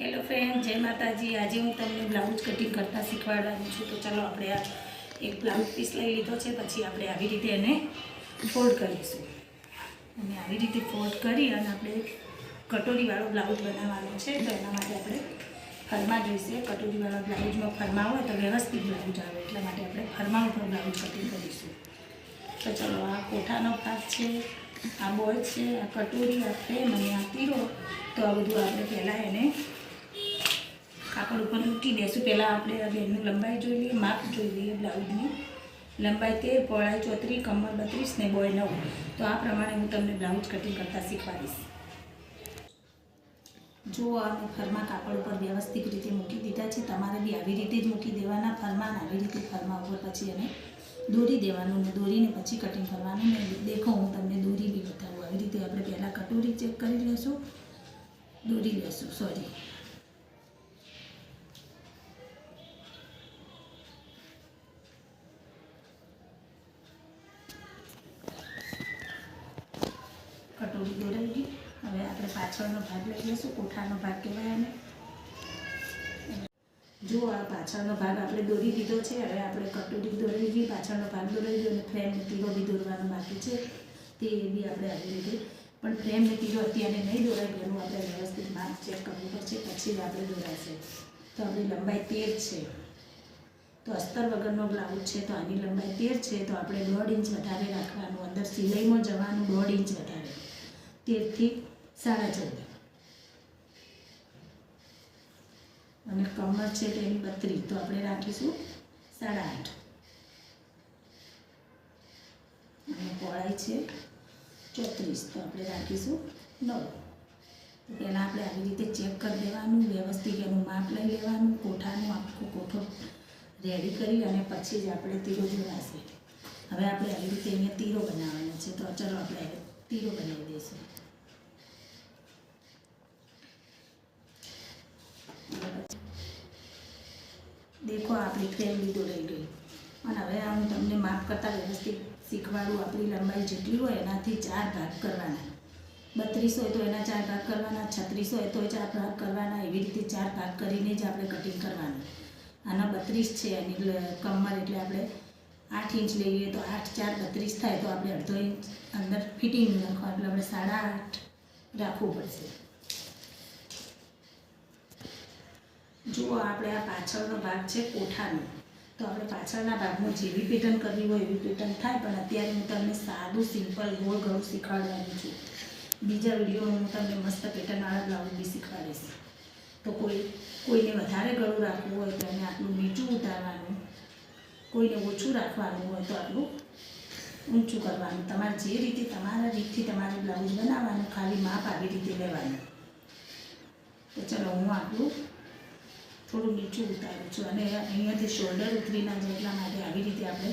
Hello friend જય માતાજી. આજે હું તમને બ્લાઉઝ કટિંગ કરતાં શીખવાડવાની છું. તો ચાલો આપણે આ એક બ્લાઉઝ પીસ લઈ લીધો છે. પછી આપણે આવી રીતે એને ફોલ્ડ કરીશું. અને આવી રીતે ફોલ્ડ કરી અને આપણે કટોરીવાળો બ્લાઉઝ બનાવવાનો છે. તો એના માટે આપણે ફરમા જોઈશે કટોરીવાળા બ્લાઉઝમાં ફરમા હોય તો વ્યવસ્થિત બ્લાઉઝ આવે. એટલા માટે આપણે ફરમા ઉપર બ્લાઉઝ કટિંગ કરીશું. તો ચાલો, આ કોઠાનો ભાગ છે, આ બોલ છે, આ કટોરી, આ ફ્રેમ અને આ તીરો તો આ બધું આપણે પહેલાં એને કાપડ ઉપર મૂકી દઈશું પહેલાં આપણે બેનનું લંબાઈ જોઈ લઈએ, માપ જોઈ લઈએ બ્લાઉઝની. લંબાઈ તેર પહોળાઈ ચોત્રીસ કમર બત્રીસ ને બોય નવ. તો આ પ્રમાણે હું તમને બ્લાઉઝ કટિંગ કરતાં શીખવાડીશ. જો આપણે ફરમા કાપડ ઉપર વ્યવસ્થિત રીતે મૂકી દીધા છે, તમારે બી આવી રીતે જ મૂકી દેવાના ફરમાન આવી રીતે ફરમા ઉપર પછી એને દોરી દેવાનું ને દોરીને પછી કટિંગ કરવાનું ને દેખો હું તમને દોરી બી બતાવું. આવી રીતે આપણે પહેલાં કટોરી ચેક કરી લેશું. દોરી લેશું સોરી કટોરી દોરાઈ ગઈ હવે આપણે પાછળનો ભાગ લઈ લઈશું કોઠાનો ભાગ કહેવાય એને જો આ પાછળનો ભાગ આપણે દોરી દીધો છે, હવે આપણે કટોરી દોરી દઈએ પાછળનો ભાગ દોરાઈ ગયો અને ફ્રેમ ને બી દોરવાનો બાકી છે. તે બી આપણે આવી રીતે પણ ફ્રેમ ને તીરો અત્યારે નહીં દોરાય, એનું આપણે વ્યવસ્થિત માર્ક ચેક કરવું પડશે, પછી જ આપણે દોરાશે. તો આપણી લંબાઈ તેર છે. તો અસ્તર વગરનો બ્લાઉઝ છે, તો આની લંબાઈ તેર છે, તો આપણે દોઢ ઇંચ વધારે રાખવાનું, અંદર સિલાઈમાં જવાનું દોઢ ઇંચ વધારે. તેરથી સાડા ચૌદ. અને કમર છે તેની બત્રીસ, તો આપણે રાખીશું સાડા આઠ. અને પહોળાઈ છે ચોત્રીસ, તો આપણે રાખીશું નવ. તો પહેલાં આપણે આવી રીતે ચેક કરી દેવાનું વ્યવસ્થિત એનું માપ લઈ લેવાનું, કોઠાનું આખો કોઠો રેડી કરી અને પછી જ આપણે તીરો જોડાશે. હવે આપણે આવી રીતે અહીંયા તીરો બનાવવાનો છે, તો ચલો આપણે તીરો બનાવી દઈશું. દેખો આપણી ફ્રેમ લીધો રહી ગઈ અને હવે હું તમને માપ કરતાં વ્યવસ્થિત શીખવાડું. આપણી લંબાઈ જેટલી હોય, એનાથી ચાર ભાગ કરવાના. બત્રીસ હોય તો એના ચાર ભાગ કરવાના, છત્રીસ હોય તો ચાર ભાગ કરવાના. એવી રીતે ચાર ભાગ કરીને જ આપણે કટિંગ કરવાનું. આના બત્રીસ છે, એની કમર એટલે આપણે આઠ ઇંચ લઈએ તો આઠ, ચાર બત્રીસ થાય તો આપણે અડધો ઇંચ અંદર ફિટિંગ નાખવા એટલે આપણે સાડા આઠ રાખવું પડશે. જુઓ, આપણે આ પાછળનો ભાગ છે કોઠાનો. તો આપણે પાછળના ભાગમાં જેવી પેટર્ન કરવી હોય એવી પેટર્ન થાય, પણ અત્યારે હું તમને સાદું, સિમ્પલ, ગોળ ઘણું શીખવાડવાનું છું. બીજા વિડીયોમાં હું તમને મસ્ત પેટર્નવાળા બ્લાઉઝ બી શીખવાડીશ. તો કોઈ, કોઈને વધારે ગળું રાખવું હોય તો એને આટલું નીચું ઉતારવાનું, કોઈને ઓછું રાખવાનું હોય તો આટલું ઊંચું કરવાનું. તમારે જે રીતે તમારા રીતથી તમારે બ્લાઉઝ બનાવવાનું, ખાલી માપ આવી રીતે લેવાનું. તો ચલો, હું આટલું થોડું નીચું ઉતારું છું અને અહીંયાથી શોલ્ડર ઉતરી ના જાય એટલા માટે આવી રીતે આપણે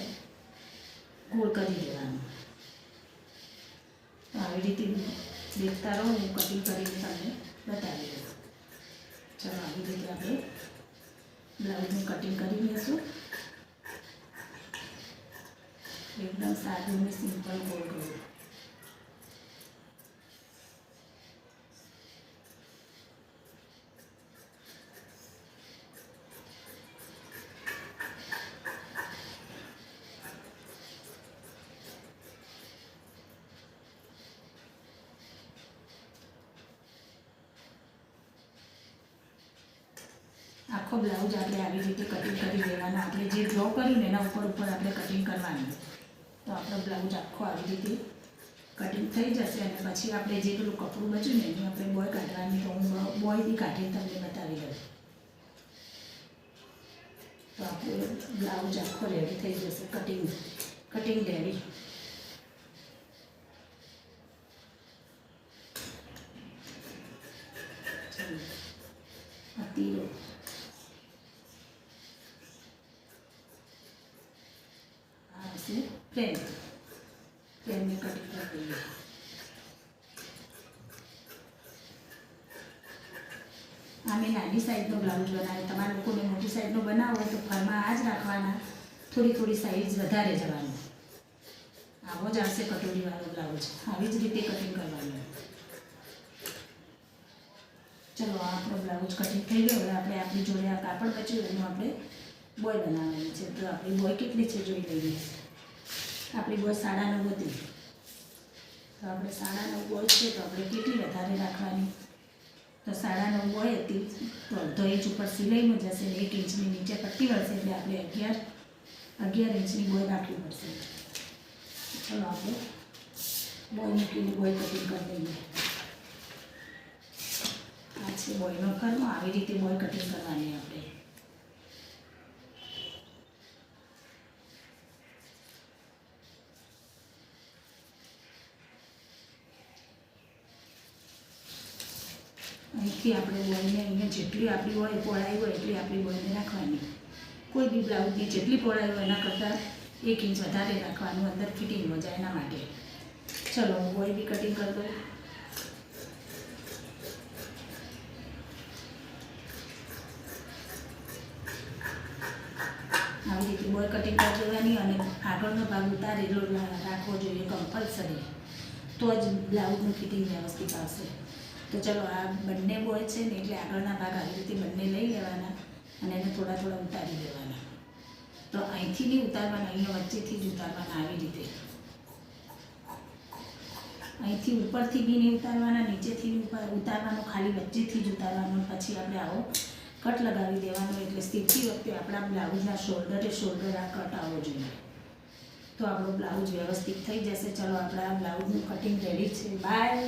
ગોળ કરી દેવાનું આવી રીતે દેખતા રહો, હું કટિંગ કરીને તમને બતાવી દઉં. ચાલો, આવી રીતે આપણે બ્લાઉઝનું કટિંગ કરી લઈશું એકદમ સાદું અને સિમ્પલ ગોળ ગોળ. આખો બ્લાઉઝ આપણે આવી રીતે કટિંગ કરી દેવાનો. આપણે જે ડ્રો કર્યું ને એના ઉપર ઉપર આપણે કટિંગ કરવાનું. તો આપણો બ્લાઉઝ આખો આવી રીતે કટિંગ થઈ જશે અને પછી આપણે જે પેલું કપડું બચ્યું ને એની આપણે બોય કાઢવાની તો હું બોયથી કાઢીને તમને બતાવી દઉં. તો આપણો બ્લાઉઝ આખો રેડી થઈ જશે કટિંગ કટિંગ રેડી ચલો આ તીરો આ में ફ્રેમ कर દઈએ. આ મેં નાની સાઈઝનો બ્લાઉઝ બનાવ્યો તમારા લોકોને મોટી સાઈઝનો બનાવો તો ફરમાં આ જ રાખવાના. થોડી થોડી સાઈઝ વધારે જવાનું. આવો જ આવશે કટોરીવાળો બ્લાઉઝ. આવી જ રીતે કટિંગ કરવાનું. ચલો આપણો બ્લાઉઝ કટિંગ થઈ ગયો. હવે આપણે આપણી જોડે આ કાપડ બચ્યું એનું આપણે બોય બનાવવાની છે. તો આપણી બોય કેટલી છે જોઈ લઈએ. આપણી બોલ સાડા નવ હતી તો આપણે સાડા નવ બોલ છે તો આપણે કેટલી વધારે રાખવાની. તો સાડા નવ બોલ હતી, તો અડધો ઇંચ ઉપર સિલાઈમાં જશે એક ઇંચની નીચે પટ્ટી વળશે એટલે આપણે અગિયાર અગિયાર ઇંચની બોલ રાખવી પડશે. ચલો આપણે બોલ મૂકીને બોલ કટિંગ કરી દઈએ. આ છે બોલનો કર્મ આવી રીતે બોલ કટિંગ કરવાની આપણે. અહીંથી આપણે લઈને અહીંયા જેટલી આપણી હોય, પહોળાઈ હોય, એટલી આપણી બોયને રાખવાની. કોઈ બી બ્લાઉઝની જેટલી પહોળાઈ હોય, એના કરતાં એક ઇંચ વધારે રાખવાનું, અંદર ફિટિંગ મજા એના માટે. ચલો, હું બોય બી કટિંગ કરી આવી રીતે બોય કટિંગ કરી દેવાની અને આગળનો ભાગ ઉતારેલો રાખવો જોઈએ કમ્પલસરી તો જ બ્લાઉઝનું ફિટિંગ વ્યવસ્થિત આવશે. તો ચલો, આ બંને બોય છે ને એટલે આગળના ભાગ આવી રીતે બંને લઈ લેવાના અને એને થોડા થોડા ઉતારી દેવાના. તો અહીંથી નહીં ઉતારવાના અહીંયા વચ્ચેથી જ ઉતારવાના આવી રીતે. અહીંથી ઉપરથી બી નહીં ઉતારવાના, નીચેથી ઉતારવાનું, ખાલી વચ્ચેથી જ ઉતારવાનું, પછી આપણે આવો કટ લગાવી દેવાનો, એટલે સીવતી વખતે આપણા બ્લાઉઝના શોલ્ડરે શોલ્ડર આ કટ આવવો જોઈએ. તો આપણો બ્લાઉઝ વ્યવસ્થિત થઈ જશે. ચલો, આપણા બ્લાઉઝનું કટિંગ રેડી છે. બાય